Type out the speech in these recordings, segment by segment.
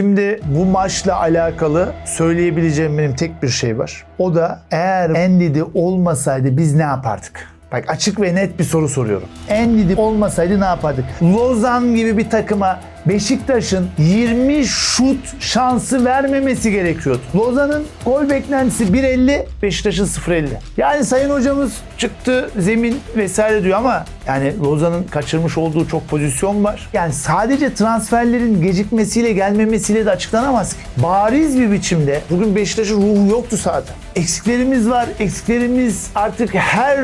Şimdi bu maçla alakalı söyleyebileceğim benim tek bir şey var. O da eğer Endidi olmasaydı biz ne yapardık? Bak açık ve net bir soru soruyorum. Endidi olmasaydı ne yapardık? Lozan gibi bir takıma Beşiktaş'ın 20 şut şansı vermemesi gerekiyordu. Lozan'ın gol beklentisi 1.50, Beşiktaş'ın 0.50. Yani sayın hocamız çıktı zemin vesaire diyor ama yani Lozan'ın kaçırmış olduğu çok pozisyon var. Yani sadece transferlerin gecikmesiyle gelmemesiyle de açıklanamaz ki. Bariz bir biçimde bugün Beşiktaş'ın ruhu yoktu zaten. Eksiklerimiz var. Eksiklerimiz artık her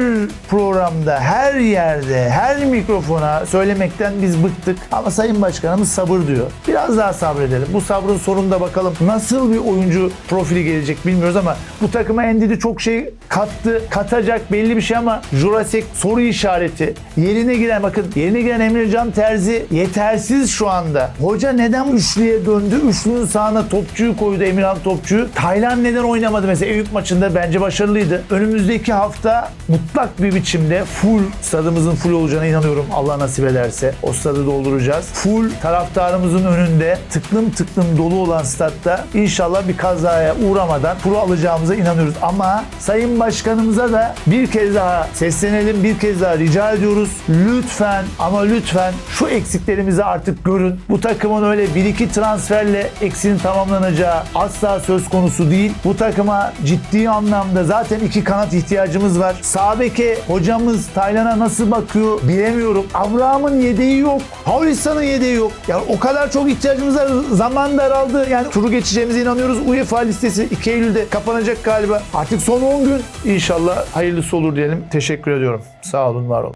programda, her yerde, her mikrofona söylemekten biz bıktık. Ama Sayın Başkanımız sabır diyor. Biraz daha sabredelim. Bu sabrın sonunda bakalım nasıl bir oyuncu profili gelecek bilmiyoruz ama bu takıma Endidi çok şey kattı. Katacak belli bir şey ama Jurasek soru işareti. Yerine giren bakın yerine giren Emrecan Terzi yetersiz şu anda. Hoca neden üçlüye döndü? Üçlünün sağına topçuyu koydu Emirhan Topçu'yu. Taylan neden oynamadı mesela Eyüp maçında bence başarılıydı. Önümüzdeki hafta mutlak bir biçimde full stadımızın full olacağına inanıyorum. Allah nasip ederse o stadı dolduracağız. Full taraftarımızın önünde tıklım tıklım dolu olan statta inşallah bir kazaya uğramadan turu alacağımıza inanıyoruz. Ama Sayın Başkanımıza da bir kez daha seslenelim, bir kez daha rica ediyoruz. Lütfen ama lütfen şu eksiklerimizi artık görün. Bu takımın öyle bir iki transferle eksiğin tamamlanacağı asla söz konusu değil. Bu takıma ciddi anlamda zaten iki kanat ihtiyacımız var. Sağbeke hocamız Taylan'a nasıl bakıyor bilemiyorum. Abraham'ın yedeği yok. Paulistan'ın yedeği yok. Yani o kadar çok ihtiyacımız var. Zaman daraldı. Yani turu geçeceğimize inanıyoruz. UEFA listesi 2 Eylül'de kapanacak galiba. Artık son 10 gün. İnşallah hayırlısı olur diyelim. Teşekkür ediyorum. Sağ olun, var olun.